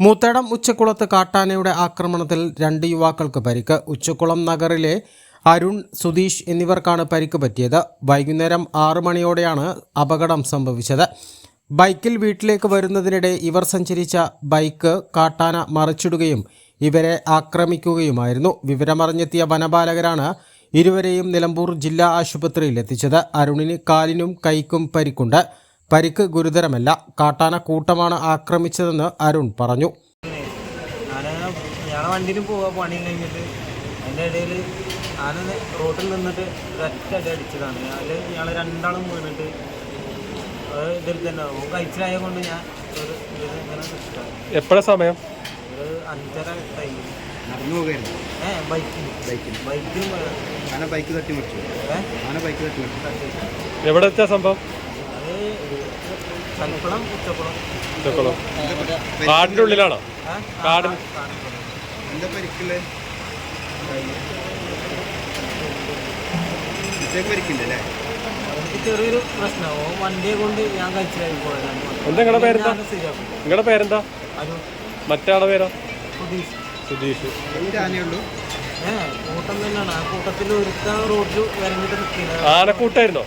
മൂത്തേടം ഉച്ചക്കുളത്ത് കാട്ടാനയുടെ ആക്രമണത്തിൽ രണ്ട് യുവാക്കൾക്ക് പരിക്ക്. ഉച്ചക്കുളം നഗറിലെ അരുൺ സുധീഷ് എന്നിവർക്കാണ് പരിക്ക് പറ്റിയത്. വൈകുന്നേരം ആറു മണിയോടെയാണ് അപകടം സംഭവിച്ചത്. ബൈക്കിൽ വീട്ടിലേക്ക് വരുന്നതിനിടെ ഇവർ സഞ്ചരിച്ച ബൈക്ക് കാട്ടാന മറിച്ചിടുകയും ഇവരെ ആക്രമിക്കുകയുമായിരുന്നു. വിവരമറിഞ്ഞെത്തിയ വനപാലകരാണ് ഇരുവരെയും നിലമ്പൂർ ജില്ലാ ആശുപത്രിയിൽ എത്തിച്ചത് അരുണിന് കാലിനും കൈക്കും പരിക്കുണ്ട്. പരിക്ക് ഗുരുതരമല്ല. കാട്ടാന കൂട്ടമാണ് ആക്രമിച്ചതെന്ന് അരുൺ പറഞ്ഞു. ഞാൻ വണ്ടിയിൽ പോവാ പണി കഴിഞ്ഞിട്ട് അതിന്റെ ഇടയിൽ ഞാൻ റോട്ടിൽ നിന്നിട്ട് ഒരൊറ്റ അടി അടിച്ചതാണ്. അതിൽ ഞങ്ങൾ രണ്ടാളും വീണിട്ട് ഇതിൽ തന്നെ. ഓൻ കഴിച്ചിലായ കൊണ്ട് ഞാൻ ഒരു ഇതിൽ ഇങ്ങനെ എപ്പോഴാ സമയം? ഒരു അഞ്ചര ടൈം നടന്നു പോകുകയായിരുന്നു ഏ ബൈക്കിന് ബൈക്കിൽ ബൈക്കിനും ആന ബൈക്ക് തട്ടി മുറിച്ചു. ഏ? ആന ബൈക്ക് തട്ടി മുറിച്ചു. എവിടെ എത്തിയ സംഭവം? ചലക്കുളം ഉച്ചക്കുളം ഉച്ചക്കുളം. കാടിന്റെ ഉള്ളിലാണോ എന്താ പരിക്കില്ലേ? പരിക്കില്ല ചെറിയൊരു പ്രശ്നം. ഓൻ വണ്ടിയെ കൊണ്ട് ഞാൻ കഴിച്ചിലായി പോയതാണ് എന്താ നിങ്ങളുടെ പേരെന്താ? നിങ്ങളുടെ പേരെന്താ? മറ്റാളെ പേരോ? സുധീഷ്. സുധീഷ്. കൂട്ടം തന്നെയാണ്. ആ കൂട്ടത്തിൽ ഒരുത്ത റോഡിൽ വരങ്ങിട്ട് നിൽക്കുന്നത് ആനക്കൂട്ടായിരുന്നോ?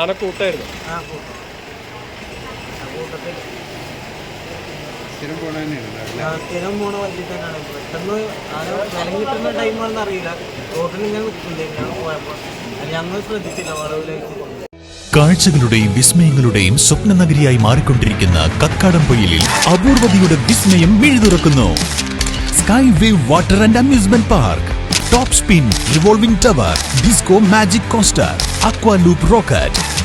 ആനക്കൂട്ടായിരുന്നോ? ആ കൂട്ടം. ആ കൂട്ടത്തിൽ സ്ഥിരം പോണ തന്നെയാണ് സ്ഥിരം പോണ വണ്ടി തന്നെയാണ്. പെട്ടെന്ന് ആരോ നിലങ്ങി കിട്ടുന്ന ടൈമാണെന്ന് അറിയില്ല. റോഡിൽ ഇങ്ങനെ നിൽക്കില്ലേ ഞാൻ പോയപ്പോൾ ഞങ്ങൾ ശ്രദ്ധിച്ചില്ല. വളവിലേക്ക് കാഴ്ചകളുടെയും വിസ്മയങ്ങളുടെയും സ്വപ്ന നഗരിയായി മാറിക്കൊണ്ടിരിക്കുന്ന കക്കാടം പൊയിലിൽ അപൂർവതയുടെ വിസ്മയം മിഴുതുറക്കുന്നു. Sky wave water and amusement park top spin revolving tower disco magic coaster aqua loop rocket